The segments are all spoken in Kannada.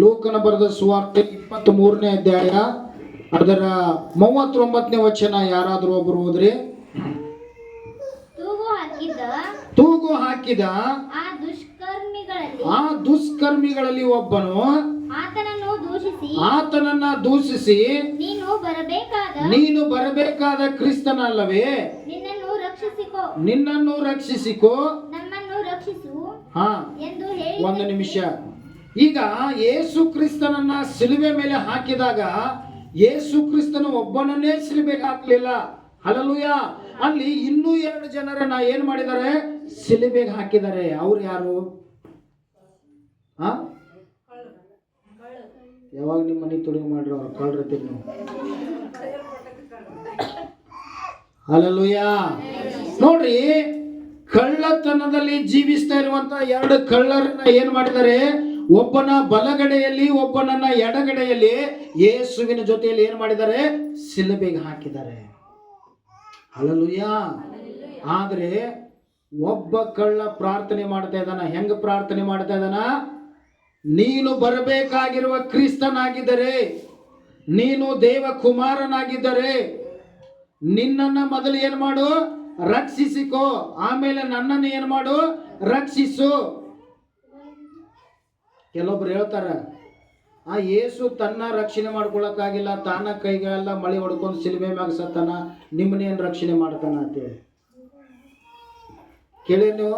ಲೋಕನ ಬರೆದ ಸುವಾರ್ತೆ ಇಪ್ಪತ್ತ್ ಮೂರನೇ ಅಧ್ಯಾಯ ಅದರ ಮೂವತ್ತೊಂಬತ್ತನೇ ವಚನ ಯಾರಾದರೂ ಒಬ್ಬರು ಹೋದ್ರಿ? ತೂಗು ಹಾಕಿದ ಆ ದುಷ್ಕರ್ಮಿಗಳಲ್ಲಿ ಒಬ್ಬನು ಆತನನ್ನು ದೂಷಿಸಿ ನೀನು ಬರಬೇಕಾದ ನೀನು ಬರಬೇಕಾದ ಕ್ರಿಸ್ತನಲ್ಲವೇ? ನಿನ್ನನ್ನು ರಕ್ಷಿಸಿಕೋ. ಹಾ ಒಂದು ನಿಮಿಷ. ಈಗ ಯೇಸು ಕ್ರಿಸ್ತನನ್ನ ಸಿಲುಬೆ ಮೇಲೆ ಹಾಕಿದಾಗ ಯೇಸು ಕ್ರಿಸ್ತನು ಒಬ್ಬನನ್ನೇ ಸಿಲುಬೆಗೆ ಹಾಕ್ಲಿಲ್ಲ. ಹಲಲುಯ ಅಲ್ಲಿ ಇನ್ನೂ ಎರಡು ಜನರನ್ನ ಏನ್ ಮಾಡಿದ್ದಾರೆ? ಸಿಲುಬೆಗೆ ಹಾಕಿದ್ದಾರೆ. ಅವ್ರು ಯಾರು? ಯಾವಾಗ ನಿಮ್ಮ ಮನೆ ತುಡುಗು ಮಾಡ್ರಿ ಅವ್ರು ಕಳ್ರತ್ತೀರಿ ನೀವು? ಹಲಲುಯ ನೋಡ್ರಿ, ಕಳ್ಳತನದಲ್ಲಿ ಜೀವಿಸ್ತಾ ಇರುವಂತ ಎರಡು ಕಳ್ಳರನ್ನ ಏನ್ ಮಾಡಿದ್ದಾರೆ? ಒಬ್ಬನ ಬಲಗಡೆಯಲ್ಲಿ, ಒಬ್ಬನನ್ನ ಎಡಗಡೆಯಲ್ಲಿ ಯೇಸುವಿನ ಜೊತೆಯಲ್ಲಿ ಏನು ಮಾಡಿದ್ದಾರೆ? ಸಿಲುಬೆಗೆ ಹಾಕಿದ್ದಾರೆ. ಅಲಲುಯ್ಯ ಆದ್ರೆ ಒಬ್ಬ ಕಳ್ಳ ಪ್ರಾರ್ಥನೆ ಮಾಡ್ತಾ ಇದ್ದಾನ. ಹೆಂಗ ಪ್ರಾರ್ಥನೆ ಮಾಡ್ತಾ ಇದ್ದಾನ? ನೀನು ಬರಬೇಕಾಗಿರುವ ಕ್ರಿಸ್ತನಾಗಿದ್ದರೆ, ನೀನು ದೇವ ಕುಮಾರನಾಗಿದ್ದರೆ ನಿನ್ನನ್ನ ಮೊದಲು ಏನು ಮಾಡು? ರಕ್ಷಿಸಿಕೋ. ಆಮೇಲೆ ನನ್ನನ್ನು ಏನು ಮಾಡು? ರಕ್ಷಿಸು. ಕೆಲವೊಬ್ರು ಹೇಳ್ತಾರ, ಆ ಯೇಸು ತನ್ನ ರಕ್ಷಣೆ ಮಾಡ್ಕೊಳಕ್ಕಾಗಿಲ್ಲ, ತಾನ ಕೈಗಳೆಲ್ಲ ಮಳೆ ಹೊಡ್ಕೊಂಡು ಸಿಲುಬೆ ಮ್ಯಾಗ ಸತ್ತಾನ ನಿಮ್ಮನ್ನೇನು ರಕ್ಷಣೆ ಮಾಡ್ತಾನ ಅಂತೇಳಿ. ಕೇಳಿ ನೀವು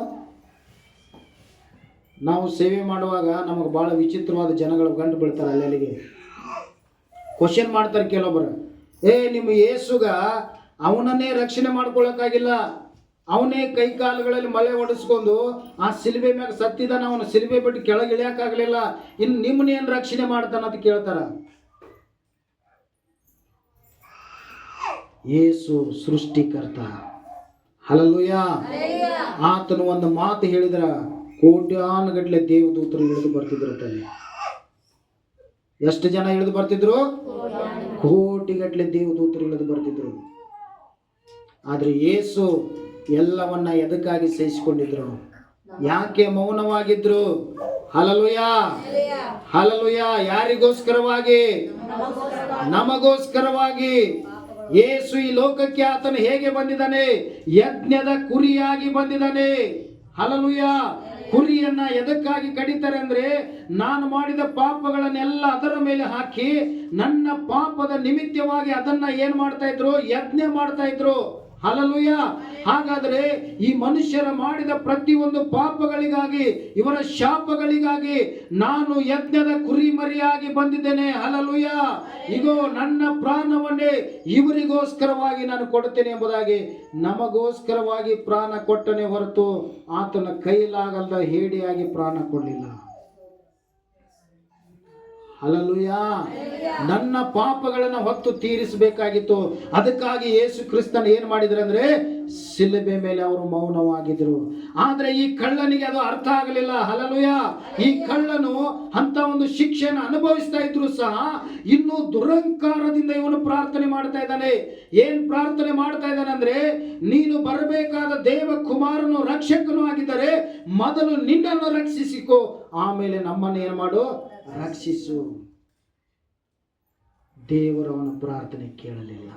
ನಾವು ಸೇವೆ ಮಾಡುವಾಗ ನಮಗೆ ಭಾಳ ವಿಚಿತ್ರವಾದ ಜನಗಳು ಗಂಟು ಬೀಳ್ತಾರೆ ಅಲ್ಲಿಗೆ. ಕ್ವಶನ್ ಮಾಡ್ತಾರೆ ಕೆಲವೊಬ್ರು ಏ, ನಿಮ್ಮ ಯೇಸುಗ ಅವನನ್ನೇ ರಕ್ಷಣೆ ಮಾಡ್ಕೊಳಕ್ಕಾಗಿಲ್ಲ. ಅವನೇ ಕೈ ಕಾಲುಗಳಲ್ಲಿ ಮಳೆ ಹೊಡೆಸ್ಕೊಂಡು ಆ ಸಿಲುಬೆ ಮ್ಯಾಗ ಸತ್ತಿದಾನ ಅವನ ಸಿಲುಬೆ ಬಿಟ್ಟು ಕೆಳಗೆ ಇಳಿಯಕ್ಕಾಗಲಿಲ್ಲ. ಇನ್ನು ನಿಮ್ಮನ್ನೇನು ರಕ್ಷಣೆ ಮಾಡ್ತಾನ ಅಂತ ಕೇಳ್ತಾರ? ಏಸು ಸೃಷ್ಟಿಕರ್ತ. ಹಲಲುಯ ಆತನು ಒಂದು ಮಾತು ಹೇಳಿದ್ರ ಕೋಟ್ಯಾನುಗಟ್ಲೆ ದೇವದೂತರು ಇಳಿದು ಬರ್ತಿದ್ರು ತಾನೆ ಎಷ್ಟು ಜನ ಇಳಿದು ಬರ್ತಿದ್ರು? ಕೋಟಿಗಟ್ಲೆ ದೇವದೂತರು ಇಳಿದು ಬರ್ತಿದ್ರು. ಆದ್ರೆ ಯೇಸು ಎಲ್ಲವನ್ನ ಎದಕ್ಕಾಗಿ ಸಹಿಸಿಕೊಂಡಿದ್ರು ಯಾಕೆ ಮೌನವಾಗಿದ್ರು? Hallelujah hallelujah ಯಾರಿಗೋಸ್ಕರವಾಗಿ? ನಮಗೋಸ್ಕರವಾಗಿ. ಯೇಸು ಈ ಲೋಕಕ್ಕೆ ಆತನು ಹೇಗೆ ಬಂದಿದ್ದಾನೆ? ಯಜ್ಞದ ಕುರಿಯಾಗಿ ಬಂದಿದ್ದಾನೆ. ಹಲಲುಯ ಕುರಿಯನ್ನ ಎದಕ್ಕಾಗಿ ಕಡಿತಾರೆ ಅಂದ್ರೆ ನಾನು ಮಾಡಿದ ಪಾಪಗಳನ್ನೆಲ್ಲ ಅದರ ಮೇಲೆ ಹಾಕಿ ನನ್ನ ಪಾಪದ ನಿಮಿತ್ತವಾಗಿ ಅದನ್ನ ಏನ್ ಮಾಡ್ತಾ ಇದ್ರು? ಯಜ್ಞ ಮಾಡ್ತಾ ಇದ್ರು. ಹಲಲುಯ ಹಾಗಾದ್ರೆ ಈ ಮನುಷ್ಯರ ಮಾಡಿದ ಪ್ರತಿಯೊಂದು ಪಾಪಗಳಿಗಾಗಿ, ಇವರ ಶಾಪಗಳಿಗಾಗಿ ನಾನು ಯಜ್ಞದ ಕುರಿಮರಿಯಾಗಿ ಬಂದಿದ್ದೇನೆ. ಅಲಲುಯ್ಯ ಇದು ನನ್ನ ಪ್ರಾಣವನ್ನೇ ಇವರಿಗೋಸ್ಕರವಾಗಿ ನಾನು ಕೊಡ್ತೇನೆ ಎಂಬುದಾಗಿ ನಮಗೋಸ್ಕರವಾಗಿ ಪ್ರಾಣ ಕೊಟ್ಟನೆ ಹೊರತು ಆತನ ಕೈಲಾಗಲ್ಲ ಹೇಡಿಯಾಗಿ ಪ್ರಾಣ ಕೊಡಲಿಲ್ಲ. ಹಲಲುಯ ನನ್ನ ಪಾಪಗಳನ್ನ ಹೊತ್ತು ತೀರಿಸಬೇಕಾಗಿತ್ತು. ಅದಕ್ಕಾಗಿ ಯೇಸು ಕ್ರಿಸ್ತನ್ ಏನ್ ಮಾಡಿದ್ರು ಅಂದ್ರೆ ಸಿಲುಬೆ ಮೇಲೆ ಅವರು ಮೌನವಾಗಿದ್ರು. ಆದರೆ ಈ ಕಳ್ಳನಿಗೆ ಅದು ಅರ್ಥ ಆಗಲಿಲ್ಲ. ಹಲಲುಯ ಈ ಕಳ್ಳನು ಅಂತ ಒಂದು ಶಿಕ್ಷೆಯನ್ನು ಅನುಭವಿಸ್ತಾ ಇದ್ರು ಸಹ ಇನ್ನೂ ದುರಂಕಾರದಿಂದ ಇವನು ಪ್ರಾರ್ಥನೆ ಮಾಡ್ತಾ ಇದ್ದಾನೆ. ಏನ್ ಪ್ರಾರ್ಥನೆ ಮಾಡ್ತಾ ಇದ್ದಾನೆ ಅಂದ್ರೆ ನೀನು ಬರಬೇಕಾದ ದೇವ ಕುಮಾರನು ರಕ್ಷಕನು ಆಗಿದ್ದರೆ ಮೊದಲು ನಿನ್ನನ್ನು ರಕ್ಷಿಸಿಕೋ. ಆಮೇಲೆ ನಮ್ಮನ್ನು ಏನು ಮಾಡು? ರಕ್ಷಿಸು ದೇವರು ಅವನ ಪ್ರಾರ್ಥನೆ ಕೇಳಲಿಲ್ಲ.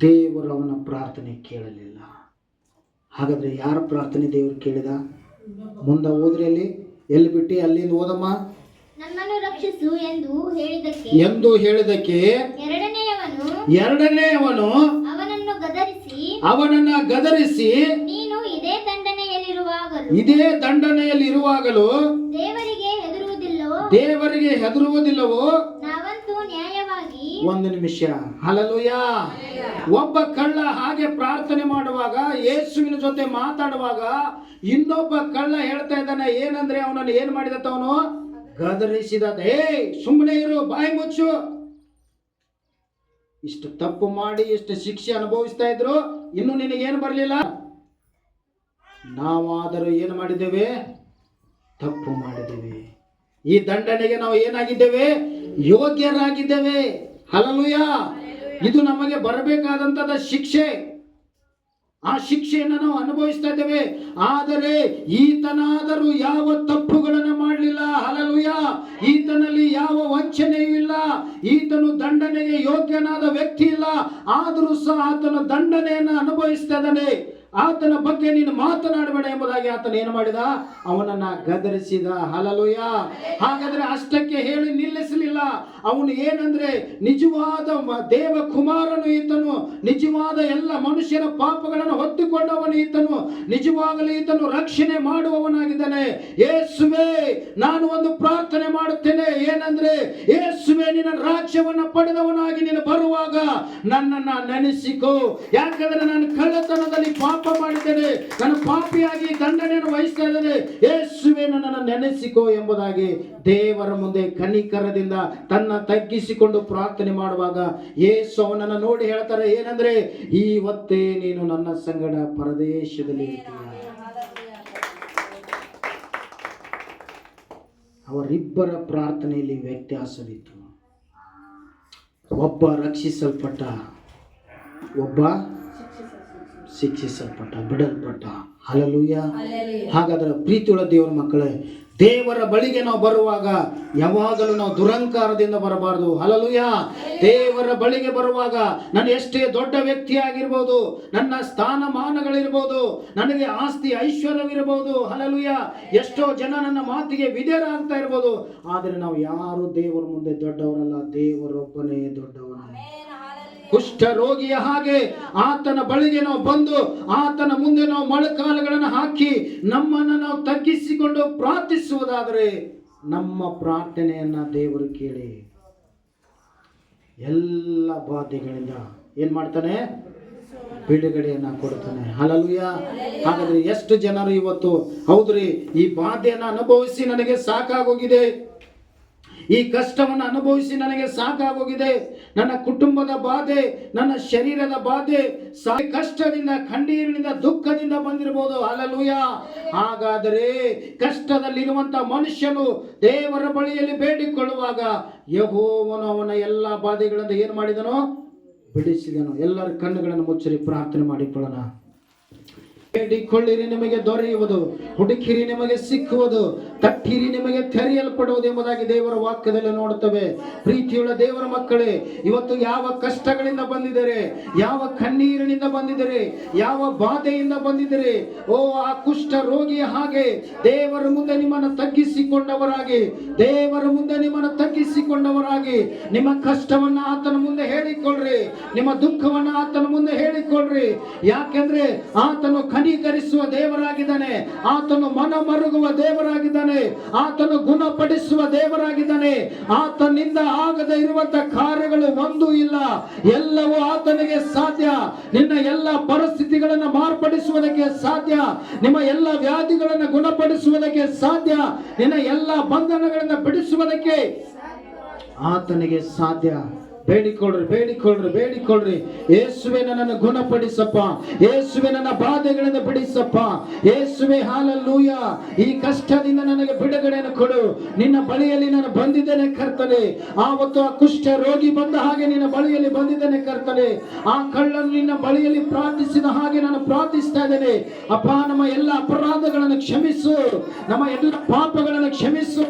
ದೇವರು ಅವನ ಪ್ರಾರ್ಥನೆ ಕೇಳಲಿಲ್ಲ. ಹಾಗಾದ್ರೆ ಯಾರ ಪ್ರಾರ್ಥನೆ ದೇವರು ಕೇಳಿದ? ಮುಂದ ಹೋದ್ರೆ ಅಲ್ಲಿ ಎಲ್ಲಿ ಬಿಟ್ಟು? ಅಲ್ಲಿಂದ ಓದಮ್ಮ ರಕ್ಷಿಸು ಎಂದು ಹೇಳಿದಕ್ಕೆ ಎಂದು ಹೇಳಿದಕ್ಕೆ ಎರಡನೆಯವನು ಅವನನ್ನು ಗದರಿಸಿ ಅವನನ್ನ ಗದರಿಸಿ ನೀನು ಇದೇ ದಂಡನೆಯಲ್ಲಿರುವಾಗಲೂ ಇದೇ ದಂಡನೆಯಲ್ಲಿ ಇರುವಾಗಲೂ ದೇವರಿಗೆ ದೇವರಿಗೆ ಹೆದರುವುದಿಲ್ಲವೋ? ಒಂದು ನಿಮಿಷ. ಹಲಲುಯ ಒಬ್ಬ ಕಳ್ಳ ಹಾಗೆ ಪ್ರಾರ್ಥನೆ ಮಾಡುವಾಗ ಯೇಸುವಿನ ಜೊತೆ ಮಾತಾಡುವಾಗ ಇನ್ನೊಬ್ಬ ಕಳ್ಳ ಹೇಳ್ತಾ ಇದ್ದಾನೆ ಏನಂದ್ರೆ ಅವನನ್ನು ಏನ್ ಮಾಡಿದತ್ತ ಅವನು? ಗದರಿಸಿದ ಏ ಸುಮ್ಮನೆ ಇರು ಬಾಯಿ ಮುಚ್ಚು. ಇಷ್ಟು ತಪ್ಪು ಮಾಡಿ ಇಷ್ಟು ಶಿಕ್ಷೆ ಅನುಭವಿಸ್ತಾ ಇದ್ರು ಇನ್ನು ನಿನಗೇನು ಬರಲಿಲ್ಲ? ನಾವಾದರೂ ಏನು ಮಾಡಿದ್ದೇವೆ? ತಪ್ಪು ಮಾಡಿದ್ದೇವೆ. ಈ ದಂಡನೆಗೆ ನಾವು ಏನಾಗಿದ್ದೇವೆ? ಯೋಗ್ಯರಾಗಿದ್ದೇವೆ. ಹಲಲುಯ ಇದು ನಮಗೆ ಬರಬೇಕಾದಂತದ ಶಿಕ್ಷೆ. ಆ ಶಿಕ್ಷೆಯನ್ನು ನಾವು ಅನುಭವಿಸ್ತಾ ಇದ್ದೇವೆ. ಆದರೆ ಈತನಾದರೂ ಯಾವ ತಪ್ಪುಗಳನ್ನು ಮಾಡಲಿಲ್ಲ? ಹಲಲುಯ ಈತನಲ್ಲಿ ಯಾವ ವಂಚನೆಯೂ ಇಲ್ಲ. ಈತನು ದಂಡನೆಗೆ ಯೋಗ್ಯನಾದ ವ್ಯಕ್ತಿ ಇಲ್ಲ. ಆದರೂ ಸಹ ಆತನು ದಂಡನೆಯನ್ನು ಅನುಭವಿಸ್ತಾ ಇದ್ದಾನೆ. ಆತನ ಬಗ್ಗೆ ನೀನು ಮಾತನಾಡಬೇಡ ಎಂಬುದಾಗಿ ಆತನ ಏನು ಮಾಡಿದ? ಅವನನ್ನ ಗದರಿಸಿದ. ಹಲಲುಯ ಹಾಗಾದ್ರೆ ಅಷ್ಟಕ್ಕೆ ಹೇಳಿ ನಿಲ್ಲಿಸಲಿಲ್ಲ. ಅವನು ಏನಂದ್ರೆ ನಿಜವಾದ ದೇವ ಕುಮಾರನು ಈತನು. ನಿಜವಾದ ಎಲ್ಲ ಮನುಷ್ಯರ ಪಾಪಗಳನ್ನು ಹೊತ್ತುಕೊಂಡವನು ಈತನು. ನಿಜವಾಗಲೂ ಈತನು ರಕ್ಷಣೆ ಮಾಡುವವನಾಗಿದ್ದಾನೆ. ಯೇಸುವೆ ನಾನು ಒಂದು ಪ್ರಾರ್ಥನೆ ಮಾಡುತ್ತೇನೆ. ಏನಂದ್ರೆ ಯೇಸುವೆ ನಿನ್ನ ರಾಜ್ಯವನ್ನ ಪಡೆದವನಾಗಿ ನೀನು ಬರುವಾಗ ನನ್ನನ್ನ ನೆನೆಸಿಕೋ. ಯಾಕಂದ್ರೆ ನಾನು ಕಳ್ಳತನದಲ್ಲಿ ಪಾಪ ಮಾಡಿದ್ದೇನೆ. ನಾನು ಪಾಪಿಯಾಗಿ ದಂಡನೆಯನ್ನು ವಹಿಸ್ತಾ ಇದ್ದೇನೆ. ಯೇಸುವೆ ನನ್ನನ್ನು ನೆನೆಸಿಕೋ ಎಂಬುದಾಗಿ ದೇವರ ಮುಂದೆ ಕನಿಕರದಿಂದ ತನ್ನ ತಗ್ಗಿಸಿಕೊಂಡು ಪ್ರಾರ್ಥನೆ ಮಾಡುವಾಗ ಯೇಸು ಅವನನ್ನು ನೋಡಿ ಹೇಳ್ತಾರೆ, ಏನಂದ್ರೆ ಇವತ್ತೇ ನೀನು ನನ್ನ ಸಂಗಡ ಪರದೇಶದಲ್ಲಿ ಅವರಿಬ್ಬರ ಪ್ರಾರ್ಥನೆಯಲ್ಲಿ ವ್ಯತ್ಯಾಸವಿತ್ತು. ಒಬ್ಬ ರಕ್ಷಿಸಲ್ಪಟ್ಟ ಒಬ್ಬ ಶಿಕ್ಷಿಸಲ್ಪಟ್ಟ ಬಿಡಲ್ಪಟ್ಟ. ಹಲಲುಯ್ಯ ಹಾಗಾದ್ರೆ ಪ್ರೀತಿಯುಳ್ಳ ದೇವರ ಮಕ್ಕಳೇ ದೇವರ ಬಳಿಗೆ ನಾವು ಬರುವಾಗ ಯಾವಾಗಲೂ ನಾವು ದುರಂಕಾರದಿಂದ ಬರಬಾರದು. ಹಲಲುಯ ದೇವರ ಬಳಿಗೆ ಬರುವಾಗ ನಾನು ಎಷ್ಟೇ ದೊಡ್ಡ ವ್ಯಕ್ತಿ ಆಗಿರ್ಬೋದು ನನ್ನ ಸ್ಥಾನಮಾನಗಳಿರ್ಬೋದು, ನನಗೆ ಆಸ್ತಿ ಐಶ್ವರ್ಯವಿರ್ಬೋದು ಹಲಲುಯ ಎಷ್ಟೋ ಜನ ನನ್ನ ಮಾತಿಗೆ ವಿಧೇರಾಗ್ತಾ ಇರ್ಬೋದು, ಆದರೆ ನಾವು ಯಾರು ದೇವರ ಮುಂದೆ ದೊಡ್ಡವರಲ್ಲ, ದೇವರೊಬ್ಬನೇ ದೊಡ್ಡವನು. ಕುಷ್ಠ ರೋಗಿಯ ಹಾಗೆ ಆತನ ಬಳಿಗೆ ನಾವು ಬಂದು ಆತನ ಮುಂದೆ ನಾವು ಮೊಳಕಾಲುಗಳನ್ನು ಹಾಕಿ ನಮ್ಮನ್ನು ನಾವು ತಗ್ಗಿಸಿಕೊಂಡು ಪ್ರಾರ್ಥಿಸುವುದಾದರೆ ನಮ್ಮ ಪ್ರಾರ್ಥನೆಯನ್ನ ದೇವರು ಕೇಳಿ. ಎಲ್ಲ ಬಾಧೆಗಳಿಂದ ಏನು ಮಾಡ್ತಾನೆ? ಬಿಡುಗಡೆಯನ್ನ ಕೊಡ್ತಾನೆ. ಹಲಲುಯ ಹಾಗಾದ್ರೆ ಎಷ್ಟು ಜನರು ಇವತ್ತು? ಹೌದ್ರಿ, ಈ ಬಾಧೆಯನ್ನ ಅನುಭವಿಸಿ ನನಗೆ ಸಾಕಾಗೋಗಿದೆ. ಈ ಕಷ್ಟವನ್ನು ಅನುಭವಿಸಿ ನನಗೆ ಸಾಕಾಗೋಗಿದೆ. ನನ್ನ ಕುಟುಂಬದ ಬಾಧೆ, ನನ್ನ ಶರೀರದ ಬಾಧೆ ಕಷ್ಟದಿಂದ, ಕಣ್ಣೀರಿನಿಂದ, ದುಃಖದಿಂದ ಬಂದಿರಬಹುದು. ಅಲಲುಯ ಹಾಗಾದರೆ ಕಷ್ಟದಲ್ಲಿರುವಂತ ಮನುಷ್ಯನು ದೇವರ ಬಳಿಯಲ್ಲಿ ಬೇಡಿಕೊಳ್ಳುವಾಗ ಯಹೋವನು ಅವನ ಎಲ್ಲ ಬಾಧೆಗಳಿಂದ ಏನು ಮಾಡಿದನೋ? ಬಿಡಿಸಿದನು. ಎಲ್ಲರ ಕಣ್ಣುಗಳನ್ನು ಮುಚ್ಚರಿ, ಪ್ರಾರ್ಥನೆ ಮಾಡಿಕೊಳ್ಳೋಣ. ಬೇಡಿಕೊಳ್ಳಿರಿ ನಿಮಗೆ ದೊರೆಯುವುದು. ಹುಡುಕಿರಿ, ನಿಮಗೆ ಸಿಕ್ಕುವುದು. ತಟ್ಟಿರಿ ನಿಮಗೆ ತೆರೆಯಲ್ಪಡುವುದು ಎಂಬುದಾಗಿ ದೇವರ ವಾಕ್ಯದಲ್ಲಿ ನೋಡುತ್ತವೆ. ಪ್ರೀತಿಯುಳ್ಳ ದೇವರ ಮಕ್ಕಳೇ, ಇವತ್ತು ಯಾವ ಕಷ್ಟಗಳಿಂದ ಬಂದಿದ್ದಾರೆ? ಯಾವ ಕಣ್ಣೀರಿನಿಂದ ಬಂದಿದ್ದಾರೆ? ಯಾವ ಬಾಧೆಯಿಂದ ಬಂದಿದ್ದಾರೆ? ಓ, ಆ ಕುಷ್ಠ ರೋಗಿಯ ಹಾಗೆ ದೇವರ ಮುಂದೆ ನಿಮ್ಮನ್ನು ತಗ್ಗಿಸಿಕೊಂಡವರಾಗಿ, ದೇವರ ಮುಂದೆ ನಿಮ್ಮನ್ನು ತಗ್ಗಿಸಿಕೊಂಡವರಾಗಿ, ನಿಮ್ಮ ಕಷ್ಟವನ್ನ ಆತನ ಮುಂದೆ ಹೇಳಿಕೊಳ್ಳ್ರಿ. ನಿಮ್ಮ ದುಃಖವನ್ನ ಆತನ ಮುಂದೆ ಹೇಳಿಕೊಳ್ಳ್ರಿ. ಯಾಕೆಂದ್ರೆ ಆತನು ಕನಿಕರಿಸುವ ದೇವರಾಗಿದ್ದಾನೆ. ಆತನು ಮನ ಮರುಗುವ ದೇವರಾಗಿದ್ದಾನೆ. ಆತನು ಗುಣಪಡಿಸುವ ದೇವರಾಗಿದ್ದಾನೆ. ಆತನಿಂದ ಆಗದೆ ಇರುವಂತ ಕಾರ್ಯಗಳು ಒಂದೂ ಇಲ್ಲ. ಎಲ್ಲವೂ ಆತನಿಗೆ ಸಾಧ್ಯ. ನಿನ್ನ ಎಲ್ಲ ಪರಿಸ್ಥಿತಿಗಳನ್ನು ಮಾರ್ಪಡಿಸುವುದಕ್ಕೆ ಸಾಧ್ಯ. ನಿಮ್ಮ ಎಲ್ಲ ವ್ಯಾಧಿಗಳನ್ನು ಗುಣಪಡಿಸುವುದಕ್ಕೆ ಸಾಧ್ಯ. ನಿನ್ನ ಎಲ್ಲ ಬಂಧನಗಳನ್ನು ಬಿಡಿಸುವುದಕ್ಕೆ ಆತನಿಗೆ ಸಾಧ್ಯ. ಬೇಡಿಕೊಳ್ಳ್ರಿ ಬೇಡಿಕೊಳ್ರಿ ಬೇಡಿಕೊಳ್ರಿ ಯೇಸುವೆ ನನ್ನನ್ನು ಗುಣಪಡಿಸಪ್ಪ. ಯೇಸುವೆ ನನ್ನ ಬಾಧೆಗಳನ್ನು ಬಿಡಿಸಪ್ಪ. ಯೇಸುವೆ, ಹಾಲಲ್ಲೂಯ. ಈ ಕಷ್ಟದಿಂದ ನನಗೆ ಬಿಡುಗಡೆಯನ್ನು ಕೊಡು. ನಿನ್ನ ಬಳಿಯಲ್ಲಿ ನಾನು ಬಂದಿದ್ದೇನೆ ಕರ್ತನೆ. ಆವತ್ತು ಆ ಕುಷ್ಠ ರೋಗಿ ಬಂದ ಹಾಗೆ ನಿನ್ನ ಬಳಿಯಲ್ಲಿ ಬಂದಿದ್ದೇನೆ ಕರ್ತನೆ. ಆ ಕಳ್ಳನ್ನು ನಿನ್ನ ಬಳಿಯಲ್ಲಿ ಪ್ರಾರ್ಥಿಸಿದ ಹಾಗೆ ನಾನು ಪ್ರಾರ್ಥಿಸ್ತಾ ಇದ್ದೇನೆ. ಅಪ್ಪ, ನಮ್ಮ ಎಲ್ಲ ಅಪರಾಧಗಳನ್ನು ಕ್ಷಮಿಸು. ನಮ್ಮ ಎಲ್ಲ ಪಾಪಗಳನ್ನು ಕ್ಷಮಿಸು.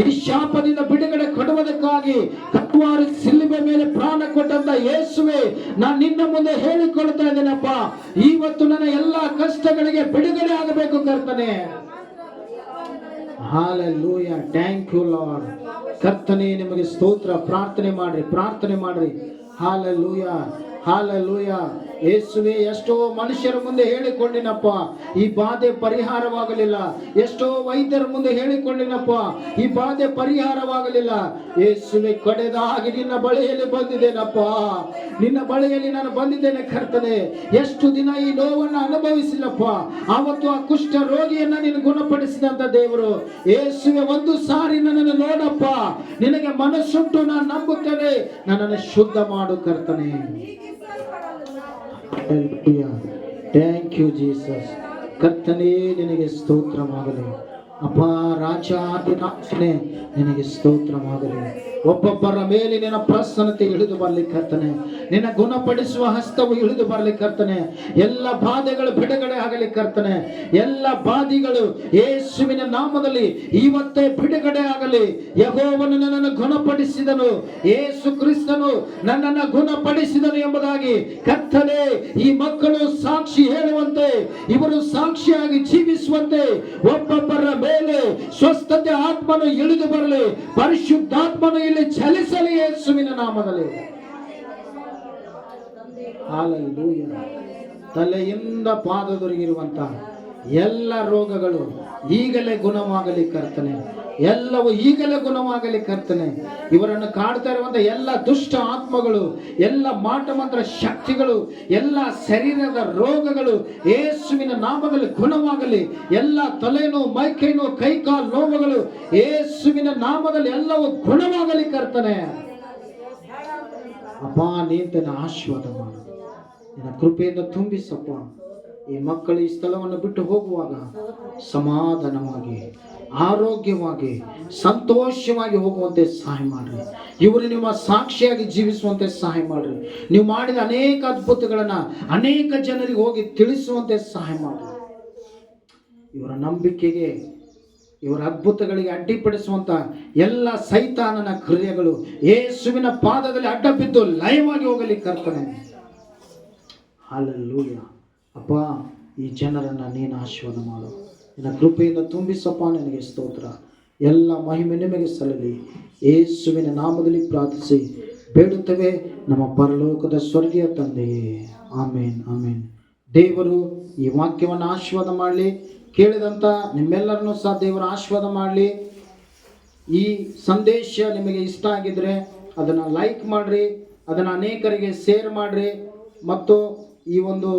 ಈ ಶಾಪದಿಂದ ಬಿಡುಗಡೆ ಕೊಡುವುದಕ್ಕಾಗಿ ಕಟ್ವಾರಿ ಸಿಲುಬೆ ಮೇಲೆ ಪ್ರಾಣ ಕೊಟ್ಟಂತ ಯೇಸುವೆ, ನಾನು ನಿನ್ನ ಮುಂದೆ ಹೇಳಿಕೊಳ್ತಾ ಇದ್ದೇನಪ್ಪ. ಇವತ್ತು ನನ್ನ ಎಲ್ಲಾ ಕಷ್ಟಗಳಿಗೆ ಬಿಡುಗಡೆ ಆಗಬೇಕು ಕರ್ತನೆ. ಹಾಲೆಲ್ಲೂಯ ಥ್ಯಾಂಕ್ ಯು ಲಾರ್ಡ್ ಕರ್ತನೆ, ನಿಮಗೆ ಸ್ತೋತ್ರ, ಪ್ರಾರ್ಥನೆ ಮಾಡ್ರಿ ಪ್ರಾರ್ಥನೆ ಮಾಡ್ರಿ. Hallelujah hallelujah. ಯೇಸುವೆ, ಎಷ್ಟೋ ಮನುಷ್ಯರ ಮುಂದೆ ಹೇಳಿಕೊಂಡಿನಪ್ಪ ಈ ಬಾಧೆ ಪರಿಹಾರವಾಗಲಿಲ್ಲ. ಎಷ್ಟೋ ವೈದ್ಯರ ಮುಂದೆ ಹೇಳಿಕೊಂಡಿನಪ್ಪ ಈ ಬಾಧೆ ಪರಿಹಾರವಾಗಲಿಲ್ಲ. ಯೇಸುವೆ, ಕಡೆದಾಗಿ ನಿನ್ನ ಬಳಿಯಲ್ಲಿ ಬಂದಿದ್ದೇನಪ್ಪ? ನಿನ್ನ ಬಳಿಯಲ್ಲಿ ನಾನು ಬಂದಿದ್ದೇನೆ ಕರ್ತನೆ. ಎಷ್ಟು ದಿನ ಈ ನೋವನ್ನು ಅನುಭವಿಸಿಲ್ಲಪ್ಪ. ಆವತ್ತು ಆ ಕುಷ್ಠ ರೋಗಿಯನ್ನ ನೀನು ಗುಣಪಡಿಸಿದಂತ ದೇವರು. ಯೇಸುವೆ, ಒಂದು ಸಾರಿ ನನ್ನನ್ನು ನೋಡಪ್ಪ. ನಿನಗೆ ಮನಸ್ಸುಂಟು, ನಾನು ನಂಬುತ್ತೇನೆ. ನನ್ನನ್ನು ಶುದ್ಧ ಮಾಡು ಕರ್ತನೆ. ಥ್ಯಾಂಕ್ ಯು ಜೀಸಸ್ ಕರ್ತನೇ ನಿನಗೆ ಸ್ತೋತ್ರ ಅಪ್ಪ ರಾಜಾದಿನಾಥನೇ ನಿನಗೆ ಸ್ತೋತ್ರವಾಗಲಿ. ಒಬ್ಬೊಬ್ಬರ ಮೇಲೆ ನಿನ್ನ ಪ್ರಸನ್ನತೆ ಇಳಿದು ಬರ್ಲಿಕ್ಕರ್ತನೆ ನಿನ್ನ ಗುಣಪಡಿಸುವ ಹಸ್ತವು ಇಳಿದು ಬರ್ಲಿಕ್ಕರ್ತನೆ ಎಲ್ಲ ಬಾಧೆಗಳು ಬಿಡುಗಡೆ ಆಗಲಿಕ್ಕರ್ತನೆ ಎಲ್ಲ ಬಾಧಿಗಳು ಯೇಸುವಿನ ನಾಮದಲ್ಲಿ ಇವತ್ತೇ ಬಿಡುಗಡೆ ಆಗಲಿ. ಯಹೋವನು ನನ್ನನ್ನು ಗುಣಪಡಿಸಿದನು. ಯೇಸು ಕ್ರಿಸ್ತನು ನನ್ನನ್ನು ಗುಣಪಡಿಸಿದನು ಎಂಬುದಾಗಿ ಕರ್ತನೆ, ಈ ಮಕ್ಕಳು ಸಾಕ್ಷಿ ಹೇಳುವಂತೆ, ಇವರು ಸಾಕ್ಷಿಯಾಗಿ ಜೀವಿಸುವಂತೆ, ಒಬ್ಬೊಬ್ಬರ ಮೇಲೆ ಸ್ವಸ್ಥತೆ ಆತ್ಮನು ಇಳಿದು ಬರಲಿ, ಪರಿಶುದ್ಧಾತ್ಮನು ಇಲ್ಲಿ ಚಲಿಸಲಿ ಯೇಸುವಿನ ನಾಮದಲ್ಲಿ. ತಲೆಯಿಂದ ಪಾದದೊರಗಿರುವಂತಹ ಎಲ್ಲ ರೋಗಗಳು ಈಗಲೇ ಗುಣವಾಗಲಿ ಕರ್ತನೆ ಎಲ್ಲವೂ ಈಗಲೇ ಗುಣವಾಗಲಿ ಕರ್ತನೆ. ಇವರನ್ನು ಕಾಡ್ತಾ ಇರುವಂತ ಎಲ್ಲ ದುಷ್ಟ ಆತ್ಮಗಳು, ಎಲ್ಲ ಮಾಟಮಂತ್ರ ಶಕ್ತಿಗಳು, ಎಲ್ಲ ಶರೀರದ ರೋಗಗಳು ಏಸುವಿನ ನಾಮದಲ್ಲಿ ಗುಣವಾಗಲಿ, ಎಲ್ಲ ತಲೆನೋವು ಮೈಕೈನೋ, ಕೈಕಾಲು ನೋವುಗಳು ಏಸುವಿನ ನಾಮದಲ್ಲಿ ಎಲ್ಲವೂ ಗುಣವಾಗಲಿ ಕರ್ತನೆ. ಅಪ್ಪ ಆಶೀರ್ವಾದ ಮಾಡು. ನಿನ್ನ ಕೃಪೆಯಿಂದ ತುಂಬಿಸಪ್ಪ. ಈ ಮಕ್ಕಳು ಈ ಸ್ಥಳವನ್ನು ಬಿಟ್ಟು ಹೋಗುವಾಗ ಸಮಾಧಾನವಾಗಿ, ಆರೋಗ್ಯವಾಗಿ, ಸಂತೋಷವಾಗಿ ಹೋಗುವಂತೆ ಸಹಾಯ ಮಾಡ್ರಿ. ಇವರು ನಿಮ್ಮ ಸಾಕ್ಷಿಯಾಗಿ ಜೀವಿಸುವಂತೆ ಸಹಾಯ ಮಾಡ್ರಿ. ನೀವು ಮಾಡಿದ ಅನೇಕ ಅದ್ಭುತಗಳನ್ನು ಅನೇಕ ಜನರಿಗೆ ಹೋಗಿ ತಿಳಿಸುವಂತೆ ಸಹಾಯ ಮಾಡ್ರಿ. ಇವರ ನಂಬಿಕೆಗೆ, ಇವರ ಅದ್ಭುತಗಳಿಗೆ ಅಡ್ಡಿಪಡಿಸುವಂಥ ಎಲ್ಲ ಸೈತಾನನ ಕ್ರಿಯೆಗಳು ಯೇಸುವಿನ ಪಾದದಲ್ಲಿ ಅಡ್ಡ ಬಿದ್ದು ಲಯವಾಗಿ ಹೋಗಲಿ ಕರ್ತನೆ. ಹಾಲೆಲ್ಲೂಯ. ಅಪ್ಪ, ಈ ಜನರನ್ನು ನೀನು ಆಶೀರ್ವಾದ ಮಾಡು. ನಿನ್ನ ಕೃಪೆಯಿಂದ ತುಂಬಿಸಪ್ಪ, ನಿನಗೆ ಸ್ತೋತ್ರ. ಎಲ್ಲ ಮಹಿಮೆ ನಿಮಗೆ ಸಲ್ಲಲಿ. ಯೇಸುವಿನ ನಾಮದಲ್ಲಿ ಪ್ರಾರ್ಥಿಸಿ, ಬೇಡುತ್ತವೆ ನಮ್ಮ ಪರಲೋಕದ ಸ್ವರ್ಗೀಯ ತಂದೆಯೇ. ಆಮೇನ್ ಆಮೇನ್. ದೇವರು ಈ ವಾಕ್ಯವನ್ನು ಆಶೀರ್ವಾದ ಮಾಡಲಿ. ಕೇಳಿದಂಥ ನಿಮ್ಮೆಲ್ಲರನ್ನೂ ಸಹ ದೇವರ ಆಶೀರ್ವಾದ ಮಾಡಲಿ. ಈ ಸಂದೇಶ ನಿಮಗೆ ಇಷ್ಟ ಆಗಿದ್ರೆ ಅದನ್ನು ಲೈಕ್ ಮಾಡಿರಿ, ಅದನ್ನು ಅನೇಕರಿಗೆ ಶೇರ್ ಮಾಡಿರಿ. ಮತ್ತು ಈ ಒಂದು